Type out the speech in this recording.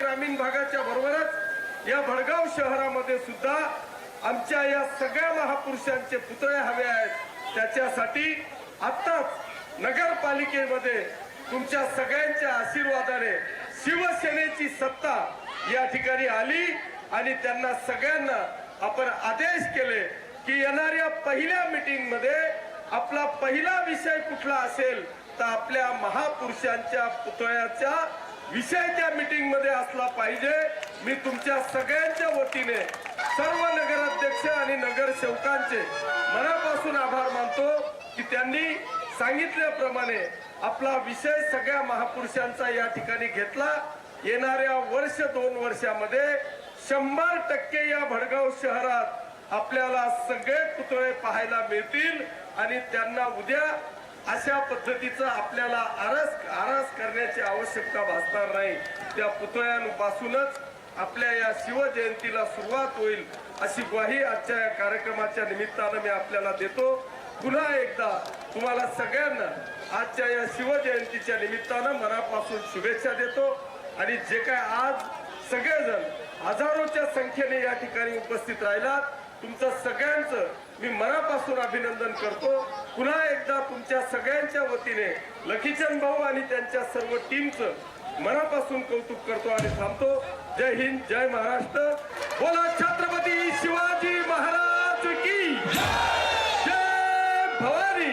ग्रामीण भागाच्या बरोबरच या भडगाव शहरामध्ये सुद्धा आमच्या या सगळ्या महापुरुषांचे पुतळे हवे आहेत. त्याच्यासाठी आत्ताच नगरपालिकेमध्ये तुमच्या सगळ्यांच्या आशीर्वादाने शिवसेनेची सत्ता या ठिकाणी आली आणि त्यांना सगळ्यांना आपण आदेश केले की येणाऱ्या पहिल्या मीटिंगमध्ये आपला पहिला विषय कुठला असेल तर आपल्या महापुरुषांच्या पुतळ्याच्या विषय त्या मीटिंगमध्ये असला पाहिजे. मी तुमच्या सगळ्यांच्या वतीने सर्व नगराध्यक्ष आणि नगरसेवकांचे मनापासून आभार मानतो की त्यांनी सांगितल्याप्रमाणे आपला विषय सगळ्या महापुरुषांचा या ठिकाणी घेतला. येणाऱ्या वर्ष दोन वर्षामध्ये शंभर टक्के या भडगाव शहरात आपल्याला सगळे पुतळे पाहायला मिळतील आणि त्यांना उद्या अशा पद्धतीचं आपल्याला आरस करण्याची आवश्यकता भासणार नाही. त्या पुतळ्यांपासूनच आपल्या या शिवजयंतीला सुरुवात होईल अशी ग्वाही आजच्या या कार्यक्रमाच्या निमित्तानं मी आपल्याला देतो. पुन्हा एकदा तुम्हाला सगळ्यांना आजच्या या शिवजयंतीच्या निमित्तानं मनापासून शुभेच्छा देतो. आणि जे काय आज सगळेजण हजारोच्या संख्येने या ठिकाणी उपस्थित राहिलात. तुमचं सगळ्यांचं मी मनापासून अभिनंदन करतो. पुन्हा एकदा तुमच्या सगळ्यांच्या वतीने लखीचंद भाऊ आणि त्यांच्या सर्व टीमचं मनापासून कौतुक करतो आणि थांबतो. जय हिंद जय महाराष्ट्र. बोला छत्रपती शिवाजी महाराज की जय. भवानी.